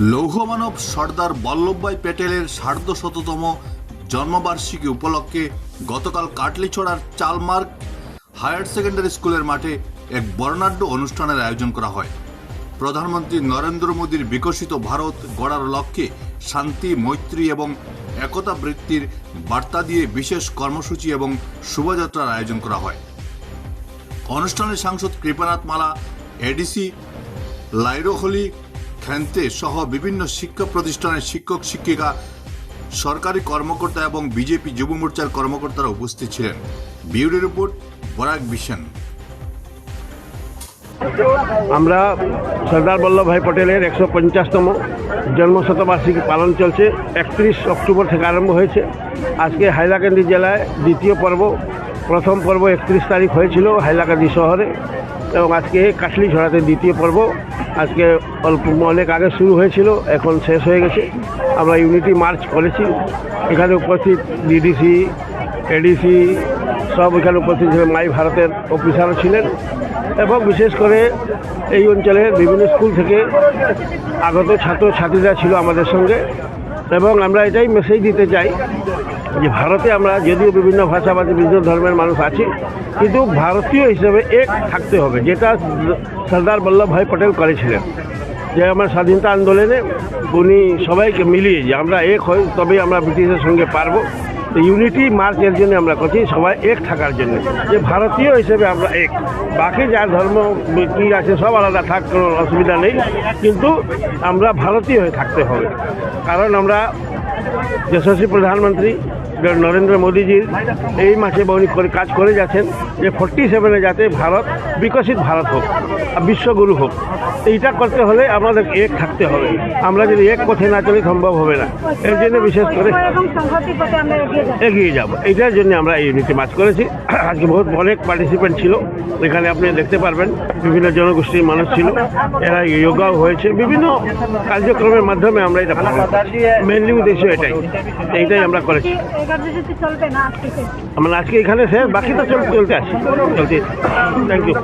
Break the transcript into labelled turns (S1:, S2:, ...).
S1: লৌহমানব সর্দার বল্লভভাই প্যাটেলের সার্ধশততম জন্মবার্ষিকী উপলক্ষে গতকাল কাটলিছড়ার চালমার্গ হায়ার সেকেন্ডারি স্কুলের মাঠে এক বর্ণাঢ্য অনুষ্ঠানের আয়োজন করা হয়। প্রধানমন্ত্রী নরেন্দ্র মোদীর বিকশিত ভারত গড়ার লক্ষ্যে শান্তি, মৈত্রী এবং একতা বৃত্তির বার্তা দিয়ে বিশেষ কর্মসূচি এবং শোভাযাত্রার আয়োজন করা হয়। অনুষ্ঠানে সাংসদ কৃপানাথ মালা এডিসি, লাইরোহলি খ্যান্তে সহ বিভিন্ন শিক্ষা প্রতিষ্ঠানের শিক্ষক, শিক্ষিকা, সরকারি কর্মকর্তা এবং বিজেপি যুব মোর্চার কর্মকর্তারা উপস্থিত ছিলেন। বিউরি রিপোর্ট, বরাক বিশন
S2: আমরা সর্দার বল্লভভাই পটেলের একশো পঞ্চাশতম জন্মশতবার্ষিকী পালন চলছে। একত্রিশ অক্টোবর থেকে আরম্ভ হয়েছে। আজকে হাইলাকান্দি জেলায় দ্বিতীয় পর্ব, প্রথম পর্ব একত্রিশ তারিখ হয়েছিল হাইলাকান্দি শহরে এবং আজকে কাটলি ছড়াতে দ্বিতীয় পর্ব। আজকে অল্প অনেক আগে শুরু হয়েছিল, এখন শেষ হয়ে গেছে। আমরা ইউনিটি মার্চ করেছি। এখানে উপস্থিত ডিডিসি এডিসি সব এখানে উপস্থিত ছিলেন, মাই ভারতের অফিসারও ছিলেন এবং বিশেষ করে এই অঞ্চলের বিভিন্ন স্কুল থেকে আগত ছাত্র ছাত্রীরা ছিল আমাদের সঙ্গে এবং আমরা এটাই মেসেজ দিতে চাই যে ভারতে আমরা যদিও বিভিন্ন ভাষাভাষী বিভিন্ন ধর্মের মানুষ আছি, কিন্তু ভারতীয় হিসেবে এক থাকতে হবে, যেটা সর্দার বল্লভভাই পটেল করেছিলেন। যে আমার স্বাধীনতা আন্দোলনে উনি সবাইকে মিলিয়ে যে আমরা এক হই, তবেই আমরা ব্রিটিশের সঙ্গে পারব। ইউনিটি মার্চ এর জন্য আমরা করছি, সবাই এক থাকার জন্য। যে ভারতীয় হিসেবে আমরা এক। বাকি যার ধর্ম, কী আছে, সব আলাদা, থাক, কোনো অসুবিধা নেই। কিন্তু আমরা ভারতীয় হয়ে থাকতে হবে। কারণ আমরা যশস্বী প্রধানমন্ত্রী নরেন্দ্র মোদীজির এই মাসে উনি কাজ করে যাচ্ছেন যে ফোর্টি সেভেনে যাতে ভারত বিকশিত ভারত হোক বিশ্বগুরু হোক। এইটা করতে হলে আমাদের এক থাকতে হবে। আমরা যদি এক পথে না চলি, সম্ভব হবে না। এর জন্য বিশেষ করে
S3: আমরা এগিয়ে যাব।
S2: এইটার জন্য আমরা এই ইউনিটি মাছ করেছি। আজকে বহুত অনেক পার্টিসিপেন্ট ছিল। এখানে আপনি দেখতে পারবেন, বিভিন্ন জনগোষ্ঠীর মানুষ ছিল। এরা যোগাও হয়েছে। বিভিন্ন কার্যক্রমের মাধ্যমে আমরা এটা মেনলি উদ্দেশ্য এটাই। এইটাই আমরা করেছি।
S3: এই কার্যসূচি চলবে না আজকে
S2: আমরা আজকে এখানে শেষ বাকি তো চল চলতে আসি চলতে থ্যাংক ইউ